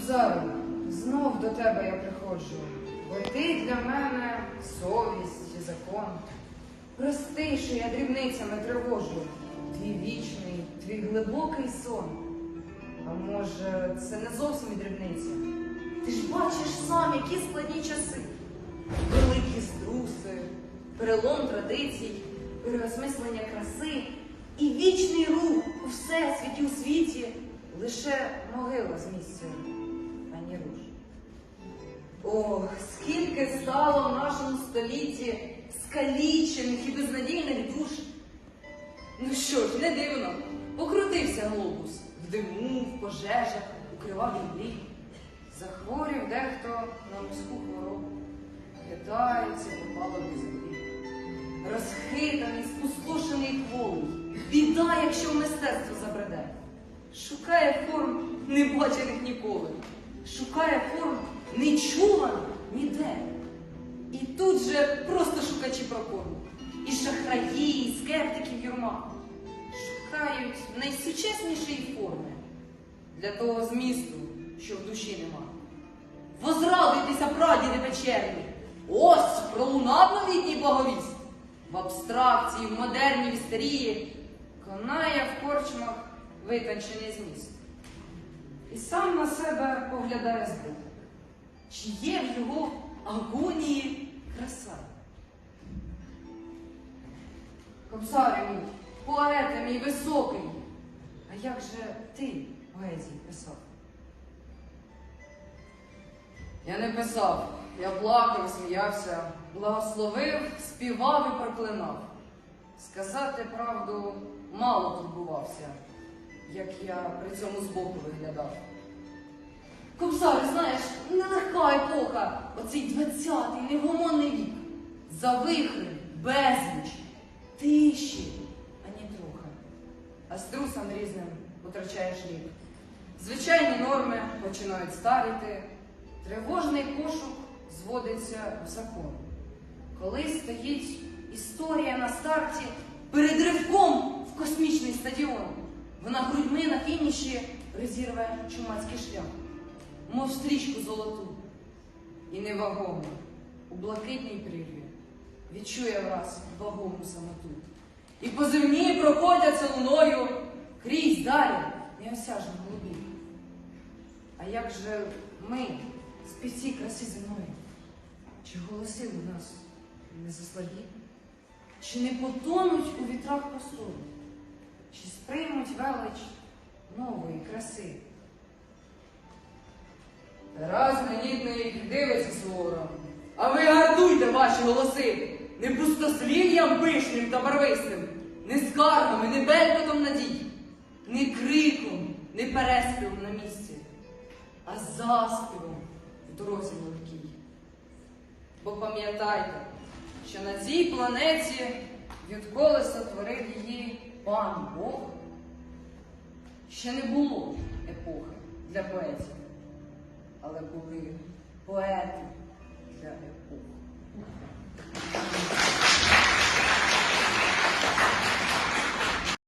Кобзару, знов до тебе я приходжу, бо ти для мене совість і закон. Прости, що я дрібницями тривожу, твій вічний, твій глибокий сон. А може, це не зовсім дрібниця? Ти ж бачиш сам, які складні часи. Великі струси, перелом традицій, переосмислення краси і вічний рух у всесвіті, у світі. Лише могила з місця, ані руш. Ох, скільки стало в нашому столітті скалічених і безнадійних душ. Ну що ж, не дивно, покрутився глобус в диму, в пожежах, у кривавій. Захворів дехто на морську хворобу, хитається по палубі землі. Розхитаний, спустошений кволий, біда, якщо в мистецтво забреде. Шукає форм, не бачених ніколи. Шукає форм, не ніде. І тут же просто шукачі прокору. І шахраї, і скептиків юрма. Шукають найсучаснішої форми для того змісту, що в душі нема. Возрадуйтеся, прадіди печерні! Ось пролунав новітній благовіст. В абстракції, в модерній в Конає в корчмах витончений зміст. І сам на себе поглядає збоку. Чи є в його агонії краса? Кобзарю мій, поете мій високий. А як же ти поезії писав? Я не писав, я плакав, сміявся, благословив, співав і проклинав. Сказати правду мало турбувався, як я при цьому збоку виглядав. Кобзар, знаєш, нелегка епоха, оцей двадцятий невгомонний вік. Завихри, безліч, тиші, ані трохи. а струсам різним потрачаєш лік. Звичайні норми починають старіти, тривожний пошук зводиться в закон. Коли стоїть історія на старті, Перед ривком в космічний стадіон. Вона грудьми на фініші розірве чумацький шлях, мов стрічку золоту. і невагомо у блакитній прірві відчує враз вагому самоту. І по землі проходяться луною крізь далі неосяжно голубі. А як же ми, з співці краси земної? Чи голоси у нас не заслабі? Чи не потонуть у вітрах простору? Чи сприймуть велич нової краси? Тарас Гранітний дивиться суворо. А ви гартуйте ваші голоси не пустослів'ям пишним та барвистим, не скаргами, не белькотом надій, не криком, не переспівом на місці, а заспівом в дорозі легкій. Бо пам'ятайте, що на цій планеті Відколи сотворив її пан Бог ще не було епохи для поетів, але були поети.